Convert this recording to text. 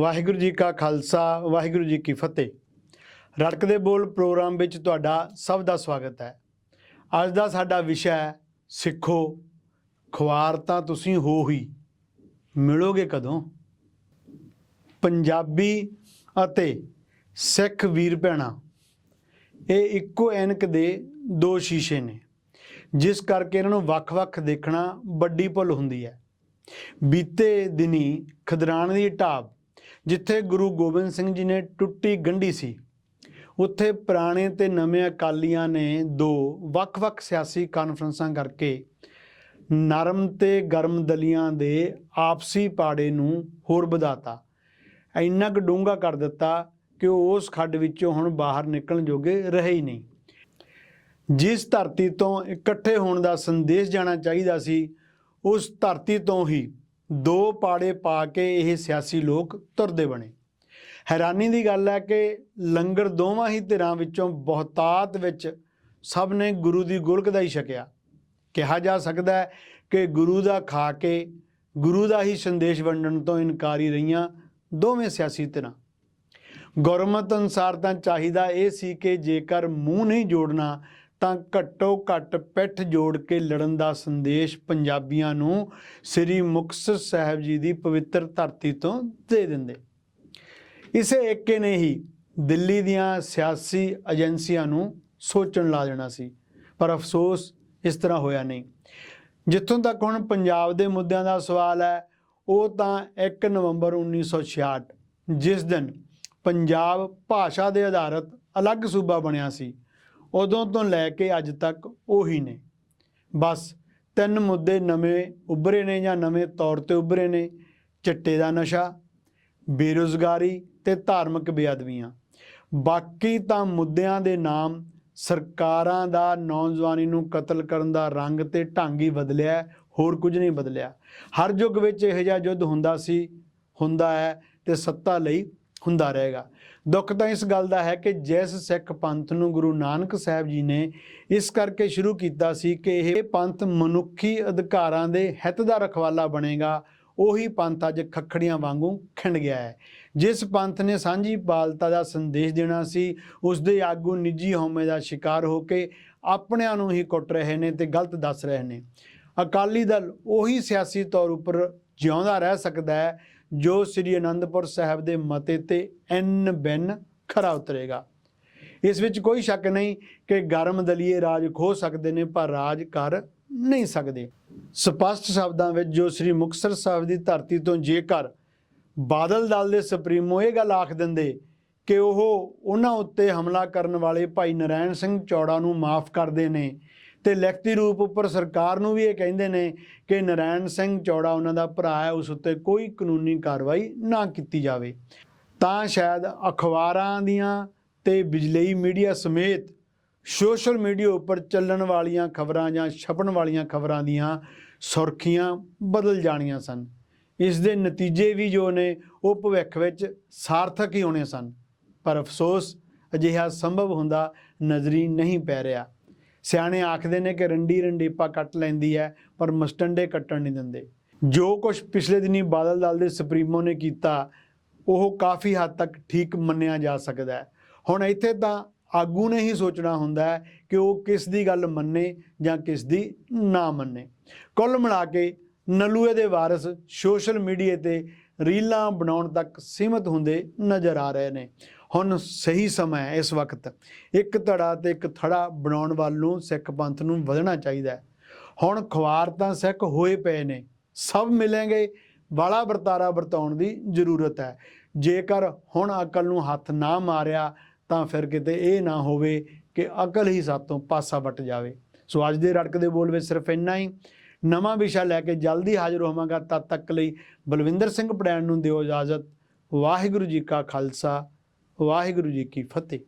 ਵਾਹਿਗੁਰੂ ਜੀ ਕਾ ਖਾਲਸਾ, ਵਾਹਿਗੁਰੂ ਜੀ ਕੀ ਫਤਿਹ। ਰੜਕਦੇ ਬੋਲ ਪ੍ਰੋਗਰਾਮ ਵਿੱਚ ਤੁਹਾਡਾ ਸਭ ਦਾ ਸਵਾਗਤ ਹੈ। ਅੱਜ ਦਾ ਸਾਡਾ ਵਿਸ਼ਾ ਹੈ, ਸਿੱਖੋ, ਖੁਆਰ ਤਾਂ ਤੁਸੀਂ ਹੋ ਹੀ, ਮਿਲੋਗੇ ਕਦੋਂ? ਪੰਜਾਬੀ ਅਤੇ ਸਿੱਖ ਵੀਰ ਭੈਣਾਂ, ਇਹ ਇੱਕੋ ਐਨਕ ਦੇ ਦੋ ਸ਼ੀਸ਼ੇ ਨੇ, ਜਿਸ ਕਰਕੇ ਇਹਨਾਂ ਨੂੰ ਵੱਖ-ਵੱਖ ਦੇਖਣਾ ਵੱਡੀ ਭੁੱਲ ਹੁੰਦੀ ਹੈ। ਬੀਤੇ ਦਿਨੀ ਖਦਰਾਣ ਦੀ ਢਾਬ ਜਿੱਥੇ ਗੁਰੂ ਗੋਬਿੰਦ ਸਿੰਘ ਜੀ ਨੇ ਟੁੱਟੀ ਗੰਢੀ ਸੀ, ਉੱਥੇ ਪੁਰਾਣੇ ਤੇ ਨਵੇਂ ਅਕਾਲੀਆਂ ਨੇ ਦੋ ਵੱਖ-ਵੱਖ ਸਿਆਸੀ ਕਾਨਫਰੰਸਾਂ ਕਰਕੇ ਨਰਮ ਤੇ ਗਰਮ ਦਲੀਆਂ ਦੇ ਆਪਸੀ ਪਾੜੇ ਨੂੰ ਹੋਰ ਵਧਾਤਾ। ਇੰਨਾ ਕੁ ਡੂੰਘਾ ਕਰ ਦਿੱਤਾ ਕਿ ਉਹ ਉਸ ਖੱਡ ਵਿੱਚੋਂ ਹੁਣ ਬਾਹਰ ਨਿਕਲਣ ਜੋਗੇ ਰਹੇ ਹੀ ਨਹੀਂ। ਜਿਸ ਧਰਤੀ ਤੋਂ ਇਕੱਠੇ ਹੋਣ ਦਾ ਸੰਦੇਸ਼ ਜਾਣਾ ਚਾਹੀਦਾ ਸੀ, ਉਸ ਧਰਤੀ ਤੋਂ ਹੀ ਦੋ ਪਾੜੇ ਪਾ ਕੇ ਇਹ ਸਿਆਸੀ ਲੋਕ ਤੁਰਦੇ ਬਣੇ। ਹੈਰਾਨੀ ਦੀ ਗੱਲ ਹੈ ਕਿ ਲੰਗਰ ਦੋਵਾਂ ਹੀ ਧਿਰਾਂ ਵਿੱਚੋਂ ਬਹੁਤਾਤ ਵਿੱਚ ਸਭ ਨੇ ਗੁਰੂ ਦੀ ਗੋਲਕ ਦਾ ਹੀ ਛਕਿਆ। ਕਿਹਾ ਜਾ ਸਕਦਾ ਹੈ ਕਿ ਗੁਰੂ ਦਾ ਖਾ ਕੇ ਗੁਰੂ ਦਾ ਹੀ ਸੰਦੇਸ਼ ਵੰਡਣ ਤੋਂ ਇਨਕਾਰੀ ਰਹੀਆਂ ਦੋਵੇਂ ਸਿਆਸੀ ਧਿਰਾਂ। ਗੁਰਮਤ ਅਨੁਸਾਰ ਤਾਂ ਚਾਹੀਦਾ ਇਹ ਸੀ ਕਿ ਜੇਕਰ ਮੂੰਹ ਨਹੀਂ ਜੋੜਨਾ ਤਾਂ ਘੱਟੋ ਘੱਟ ਪਿੱਠ ਜੋੜ ਕੇ ਲੜਨ ਦਾ ਸੰਦੇਸ਼ ਪੰਜਾਬੀਆਂ ਨੂੰ ਸ੍ਰੀ ਮੁਕਤਸਰ ਸਾਹਿਬ ਜੀ ਦੀ ਪਵਿੱਤਰ ਧਰਤੀ ਤੋਂ ਦੇ ਦਿੰਦੇ। ਇਸੇ ਏਕੇ ਨੇ ਹੀ ਦਿੱਲੀ ਦੀਆਂ ਸਿਆਸੀ ਏਜੰਸੀਆਂ ਨੂੰ ਸੋਚਣ ਲਾ ਦੇਣਾ ਸੀ, ਪਰ ਅਫਸੋਸ ਇਸ ਤਰ੍ਹਾਂ ਹੋਇਆ ਨਹੀਂ। ਜਿੱਥੋਂ ਤੱਕ ਹੁਣ ਪੰਜਾਬ ਦੇ ਮੁੱਦਿਆਂ ਦਾ ਸਵਾਲ ਹੈ, ਉਹ ਤਾਂ 1 ਨਵੰਬਰ 1966 ਜਿਸ ਦਿਨ ਪੰਜਾਬ ਭਾਸ਼ਾ ਦੇ ਆਧਾਰਿਤ ਅਲੱਗ ਸੂਬਾ ਬਣਿਆ ਸੀ ਉਦੋਂ ਤੋਂ ਲੈ ਕੇ ਅੱਜ ਤੱਕ ਉਹੀ ਨੇ। ਬਸ ਤਿੰਨ ਮੁੱਦੇ ਨਵੇਂ ਉੱਭਰੇ ਨੇ ਜਾਂ ਨਵੇਂ ਤੌਰ ਤੇ ਉੱਭਰੇ ਨੇ। ਚਿੱਟੇ ਦਾ ਨਸ਼ਾ, ਬੇਰੁਜ਼ਗਾਰੀ ਤੇ ਧਾਰਮਿਕ ਬੇਅਦਬੀਆਂ। ਬਾਕੀ ਤਾਂ ਮੁੱਦਿਆਂ ਦੇ ਨਾਮ ਸਰਕਾਰਾਂ ਦਾ ਨੌਜਵਾਨੀ ਨੂੰ ਕਤਲ ਕਰਨ ਦਾ ਰੰਗ ਤੇ ਢੰਗ ਹੀ ਬਦਲਿਆ, ਹੋਰ ਕੁਝ ਨਹੀਂ ਬਦਲਿਆ। ਹਰ ਯੁੱਗ ਵਿੱਚ ਇਹੋ ਜਿਹਾ ਯੁੱਧ ਹੁੰਦਾ ਸੀ, ਹੁੰਦਾ ਹੈ ਤੇ ਸੱਤਾ ਲਈ ਹੁੰਦਾ ਰਹੇਗਾ। ਦੁੱਖ ਤਾਂ ਇਸ ਗੱਲ ਦਾ ਹੈ ਕਿ ਜਿਸ ਸਿੱਖ ਪੰਥ ਨੂੰ ਗੁਰੂ ਨਾਨਕ ਸਾਹਿਬ ਜੀ ਨੇ ਇਸ ਕਰਕੇ ਸ਼ੁਰੂ ਕੀਤਾ ਸੀ ਕਿ ਇਹ ਪੰਥ ਮਨੁੱਖੀ ਅਧਿਕਾਰਾਂ ਦੇ ਹਿੱਤ ਦਾ ਰਖਵਾਲਾ ਬਣੇਗਾ। ਉਹੀ ਪੰਥ ਅੱਜ ਖੱਖੜੀਆਂ ਵਾਂਗੂ ਖਿੰਡ ਗਿਆ ਹੈ। ਜਿਸ ਪੰਥ ਨੇ ਸਾਂਝੀ ਪਾਲਤਾ ਦਾ ਸੰਦੇਸ਼ ਦੇਣਾ ਸੀ ਉਸ ਦੇ ਆਗੂ ਨਿੱਜੀ ਹਉਮੈ ਦਾ ਸ਼ਿਕਾਰ ਹੋ ਕੇ ਆਪਣਿਆਂ ਨੂੰ ਹੀ ਕੁੱਟ ਰਹੇ ਨੇ ਤੇ ਗਲਤ ਦੱਸ ਰਹੇ ਨੇ। ਅਕਾਲੀ ਦਲ ਉਹੀ ਸਿਆਸੀ ਤੌਰ ਉੱਪਰ ਜਿਉਂਦਾ ਰਹਿ ਸਕਦਾ ਹੈ ਜੋ ਸ੍ਰੀ ਅਨੰਦਪੁਰ ਸਾਹਿਬ ਦੇ ਮਤੇ ਤੇ ਐਨ ਬਿਨ ਖਰਾ ਉਤਰੇਗਾ। ਇਸ ਵਿੱਚ ਕੋਈ ਸ਼ੱਕ ਨਹੀਂ ਕਿ ਗਰਮ ਦਲੀਏ ਰਾਜ ਖੋ ਸਕਦੇ ਨੇ, ਪਰ ਰਾਜ ਕਰ ਨਹੀਂ ਸਕਦੇ। ਸਪਸ਼ਟ ਸ਼ਬਦਾਂ ਵਿੱਚ ਜੋ ਸ੍ਰੀ ਮੁਕਤਸਰ ਸਾਹਿਬ ਦੀ ਧਰਤੀ ਤੋਂ ਜੇਕਰ ਬਾਦਲ ਦਲ ਦੇ ਸੁਪਰੀਮੋ ਇਹ ਗੱਲ ਆਖ ਦਿੰਦੇ ਕਿ ਉਹ ਉਹਨਾਂ ਉੱਤੇ ਹਮਲਾ ਕਰਨ ਵਾਲੇ ਭਾਈ ਨਰੈਣ ਸਿੰਘ ਚੌੜਾ ਨੂੰ ਮਾਫ ਕਰਦੇ ਨੇ ਤੇ ਲਿਖਤੀ ਰੂਪ ਉੱਪਰ ਸਰਕਾਰ ਨੂੰ ਵੀ ਇਹ ਕਹਿੰਦੇ ਨੇ ਕਿ ਨਰੈਣ ਸਿੰਘ ਚੌੜਾ ਉਹਨਾਂ ਦਾ ਭਰਾ ਹੈ, ਉਸ ਉੱਤੇ ਕੋਈ ਕਾਨੂੰਨੀ ਕਾਰਵਾਈ ਨਾ ਕੀਤੀ ਜਾਵੇ। ਤਾਂ ਸ਼ਾਇਦ ਅਖਬਾਰਾਂ ਦੀਆਂ ਤੇ ਬਿਜਲਈ ਮੀਡੀਆ ਸਮੇਤ ਸੋਸ਼ਲ ਮੀਡੀਆ ਉੱਪਰ ਚੱਲਣ ਵਾਲੀਆਂ ਖਬਰਾਂ ਜਾਂ ਛਪਣ ਵਾਲੀਆਂ ਖਬਰਾਂ ਦੀਆਂ ਸੁਰਖੀਆਂ ਬਦਲ ਜਾਣੀਆਂ ਸਨ। ਇਸ ਦੇ ਨਤੀਜੇ ਵੀ ਜੋ ਨੇ, ਉਹ ਭਵਿੱਖ ਵਿੱਚ ਸਾਰਥਕ ਹੀ ਹੋਣੇ ਸਨ। ਪਰ ਅਫਸੋਸ ਅਜਿਹਾ ਸੰਭਵ ਹੁੰਦਾ ਨਜ਼ਰੀ ਨਹੀਂ ਪੈ ਰਿਹਾ। ਸਿਆਣੇ ਆਖਦੇ ਨੇ ਕਿ ਰੰਡੀ ਰੰਡੀਪਾ ਕੱਟ ਲੈਂਦੀ ਹੈ, ਪਰ ਮਸਟੰਡੇ ਕੱਟਣ ਨਹੀਂ ਦਿੰਦੇ। ਜੋ ਕੁਝ ਪਿਛਲੇ ਦਿਨੀ ਬਾਦਲ ਦਲ ਦੇ ਸੁਪਰੀਮੋ ਨੇ ਕੀਤਾ, ਉਹ ਕਾਫੀ ਹੱਦ ਤੱਕ ਠੀਕ ਮੰਨਿਆ ਜਾ ਸਕਦਾ ਹੈ। ਹੁਣ ਇੱਥੇ ਤਾਂ ਆਗੂ ਨੇ ਹੀ ਸੋਚਣਾ ਹੁੰਦਾ ਹੈ ਕਿ ਉਹ ਕਿਸ ਦੀ ਗੱਲ ਮੰਨੇ ਜਾਂ ਕਿਸ ਦੀ ਨਾ ਮੰਨੇ। ਕੁੱਲ ਮਿਲਾ ਕੇ ਨਲੂਏ ਦੇ ਵਾਰਸ ਸੋਸ਼ਲ ਮੀਡੀਆ ਤੇ ਰੀਲਾਂ ਬਣਾਉਣ ਤੱਕ ਸੀਮਤ ਹੁੰਦੇ ਨਜ਼ਰ ਆ ਰਹੇ ਨੇ। ਹੁਣ ਸਹੀ ਸਮਾਂ ਹੈ ਇਸ ਵਕਤ। ਇੱਕ ਧੜਾ ਤੇ ਇੱਕ ਥੜਾ ਬਣਾਉਣ ਵੱਲ ਨੂੰ ਸਿੱਖ ਪੰਥ ਨੂੰ ਵਧਣਾ ਚਾਹੀਦਾ ਹੈ। ਹੁਣ ਖੁਆਰ ਤਾਂ ਸਿੱਖ ਹੋਏ ਪਏ ਨੇ। ਸਭ ਮਿਲेंगे ਵਾਲਾ ਵਰਤਾਰਾ ਵਰਤਾਉਣ ਦੀ ਜ਼ਰੂਰਤ ਹੈ। ਜੇਕਰ ਹੁਣ ਅਕਲ ਨੂੰ ਹੱਥ ਨਾ ਮਾਰਿਆ ਤਾਂ ਫਿਰ ਕਿਤੇ ਇਹ ਨਾ ਹੋਵੇ ਕਿ ਅਕਲ ਹੀ ਸਾਤੋਂ ਪਾਸਾ ਵੱਟ ਜਾਵੇ। ਸੋ ਅੱਜ ਦੇ ਰੜਕ ਦੇ ਬੋਲ ਵਿੱਚ ਸਿਰਫ ਇੰਨਾ ਹੀ। ਨਵਾਂ ਵਿਸ਼ਾ ਲੈ ਕੇ ਜਲਦੀ ਹਾਜ਼ਰ ਹੋਵਾਂਗਾ, ਤਦ ਤੱਕ ਲਈ ਬਲਵਿੰਦਰ ਸਿੰਘ ਪੜੈਣ ਨੂੰ ਦਿਓ ਇਜਾਜ਼ਤ। ਵਾਹਿਗੁਰੂ ਜੀ ਕਾ ਖਾਲਸਾ, ਵਾਹਿਗੁਰੂ ਜੀ ਕੀ ਫਤਿਹ।